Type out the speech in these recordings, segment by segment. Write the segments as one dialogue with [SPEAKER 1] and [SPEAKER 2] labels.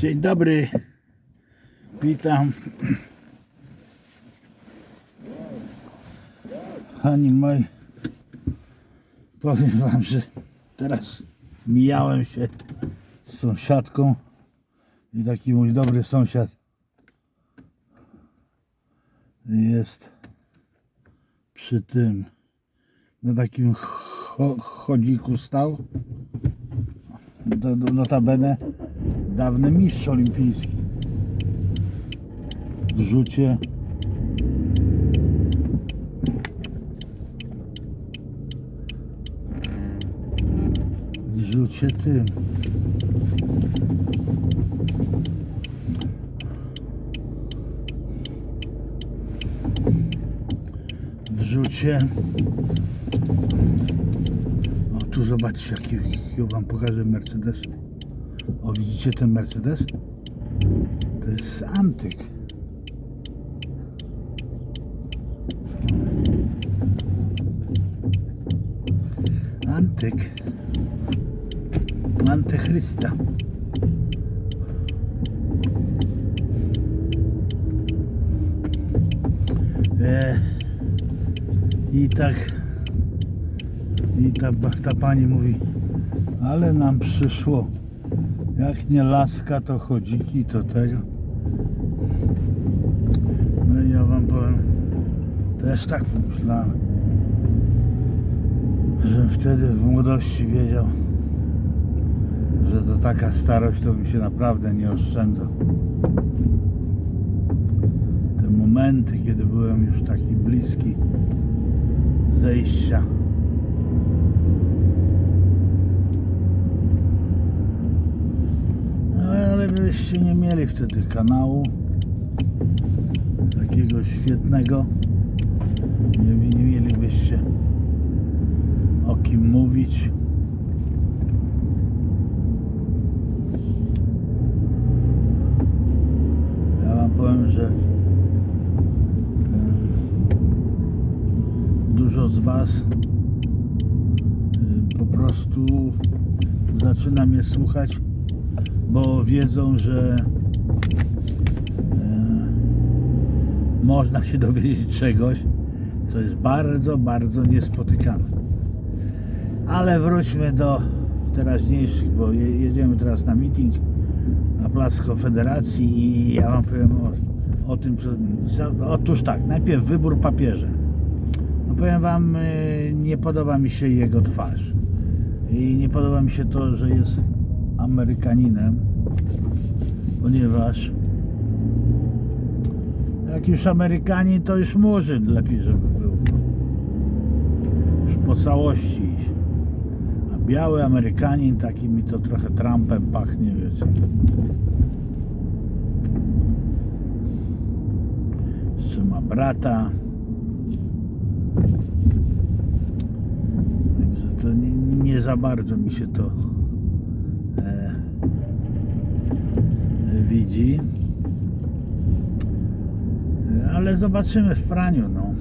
[SPEAKER 1] Dzień dobry. Witam. Pani moi, powiem wam, że teraz mijałem się z sąsiadką i taki mój dobry sąsiad jest przy tym na takim cho chodziku stał notabene dawny mistrz olimpijski. W rzucie. W rzucie tym. W rzucie tu zobaczcie jaki, jaki wam pokażę Mercedes. O widzicie ten Mercedes? To jest antyk. Antyk. Antychrysta. E, i tak i ta, ta pani mówi ale nam przyszło. Jak nie laska to chodziki to tego. No i ja wam powiem też tak pomyślałem że wtedy w młodości wiedział że to taka starość to mi się naprawdę nie oszczędza. Te momenty kiedy byłem już taki bliski zejścia No, ale byście nie mieli wtedy kanału takiego świetnego. Nie, nie mielibyście o kim mówić. Ja wam powiem, że dużo z was po prostu zaczyna mnie słuchać bo wiedzą, że e, można się dowiedzieć czegoś, co jest bardzo, bardzo niespotykane. Ale wróćmy do teraźniejszych, bo je, jedziemy teraz na meeting na Plac Konfederacji i ja Wam powiem o, o tym, co- otóż tak, najpierw wybór papieża. No powiem Wam, e, nie podoba mi się jego twarz. I nie podoba mi się to, że jest Amerykaninem, ponieważ jak już Amerykanin, to już Murzyn lepiej, żeby był. Już po całości. A biały Amerykanin, taki mi to trochę Trumpem pachnie, wiecie. Jeszcze ma brata. Także to nie, nie za bardzo mi się to e, e, widzi. Ale zobaczymy w praniu, no.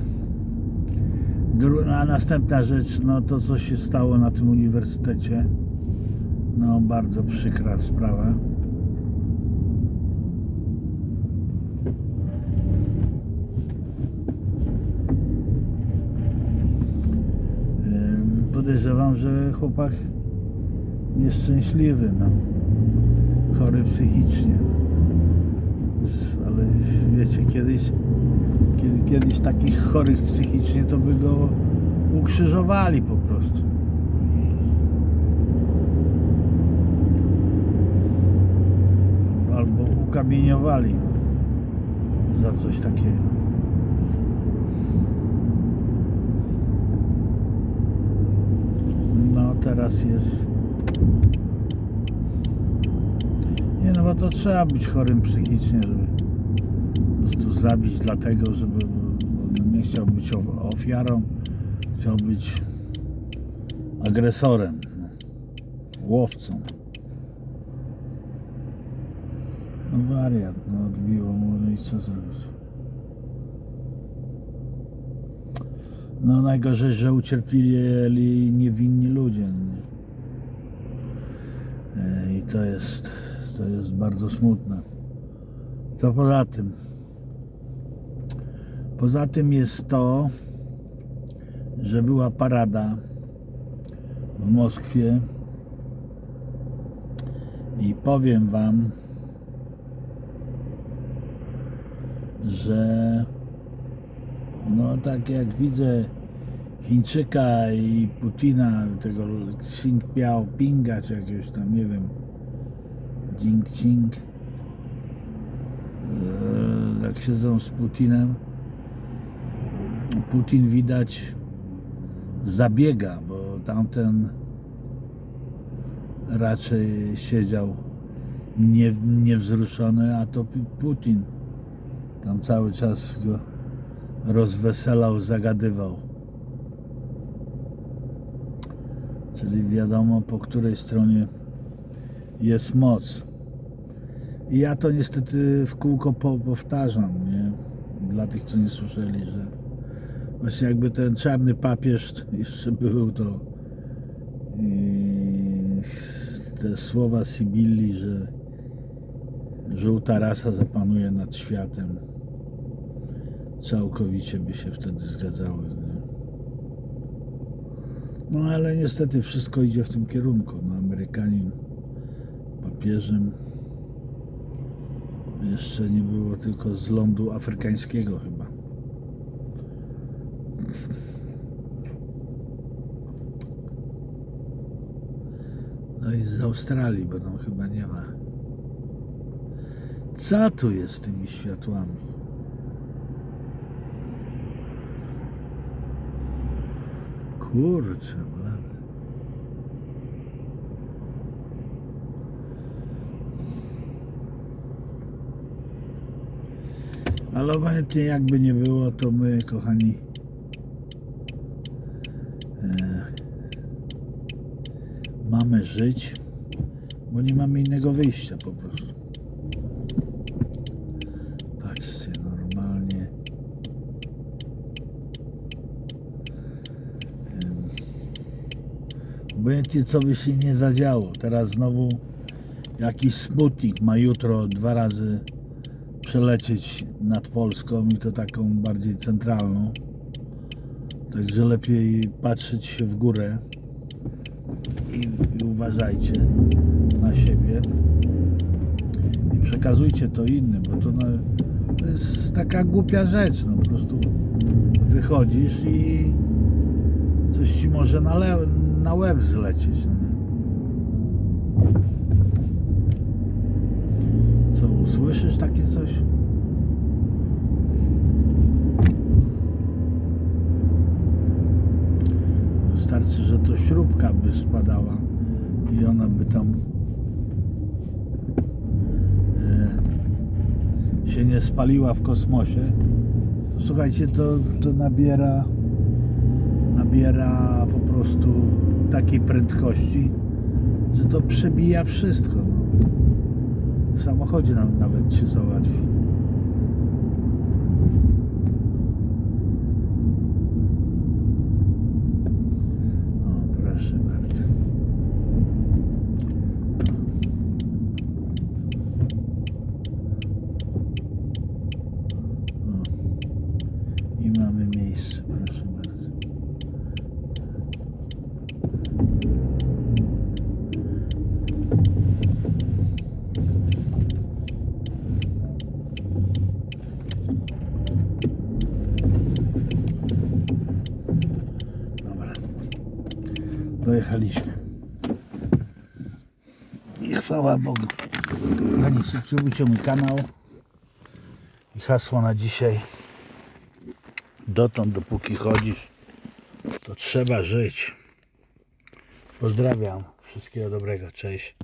[SPEAKER 1] A następna rzecz, no to co się stało na tym uniwersytecie. No bardzo przykra sprawa. Podejrzewam, że chłopak nieszczęśliwy, no. Chory psychicznie. Ale wiecie, kiedyś, kiedy, kiedyś takich chorych psychicznie to by go ukrzyżowali po prostu. Albo ukamieniowali za coś takiego. No teraz jest. Bo to trzeba być chorym psychicznie, żeby po prostu zabić dlatego, żeby nie chciał być ofiarą, chciał być agresorem, łowcą. No wariat, no odbiło mu, no i co zrobić? No najgorzej, że ucierpieli niewinni ludzie. Nie? E, I to jest, To jest bardzo smutne. Co poza tym? Poza tym jest to, że była parada w Moskwie i powiem Wam, że no tak jak widzę Chińczyka i Putina, tego Xi Jinpinga, czy jakiegoś tam, nie wiem, Jinping, eee, jak siedzą z Putinem, Putin widać zabiega, bo tamten raczej siedział nie, niewzruszony, a to Putin tam cały czas go rozweselał, zagadywał. Czyli wiadomo po której stronie jest moc. I ja to niestety w kółko po, powtarzam, nie? Dla tych, co nie słyszeli, że właśnie jakby ten czarny papież jeszcze był, to te słowa Sybilli, że żółta rasa zapanuje nad światem, całkowicie by się wtedy zgadzały. Nie? No ale niestety wszystko idzie w tym kierunku. No, Amerykanin papieżem jeszcze nie było tylko z lądu afrykańskiego chyba. No i z Australii, bo tam chyba nie ma. Co tu jest z tymi światłami? Kurczę, blady. Ale obojętnie jakby nie było, to my, kochani, e, mamy żyć, bo nie mamy innego wyjścia po prostu. Patrzcie, normalnie. Em, Obojętnie co by się nie zadziało. Teraz znowu jakiś smutnik ma jutro dwa razy przelecieć nad Polską i to taką bardziej centralną. Także lepiej patrzeć się w górę i, i uważajcie na siebie i przekazujcie to innym, bo to, no, to jest taka głupia rzecz, no po prostu wychodzisz i coś ci może na, na łeb zlecieć. No. Usłyszysz takie coś? Wystarczy, że to śrubka by spadała i ona by tam e, się nie spaliła w kosmosie. Słuchajcie, to, to nabiera nabiera po prostu takiej prędkości, że to przebija wszystko. W samochodzie nam nawet się załatwi. O, proszę bardzo. O. I mamy miejsce, proszę bardzo. Dobra. Dojechaliśmy. I chwała Bogu. Kochani, subskrybujcie mój kanał. I hasło na dzisiaj. Dotąd, dopóki chodzisz, to trzeba żyć. Pozdrawiam. Wszystkiego dobrego. Cześć.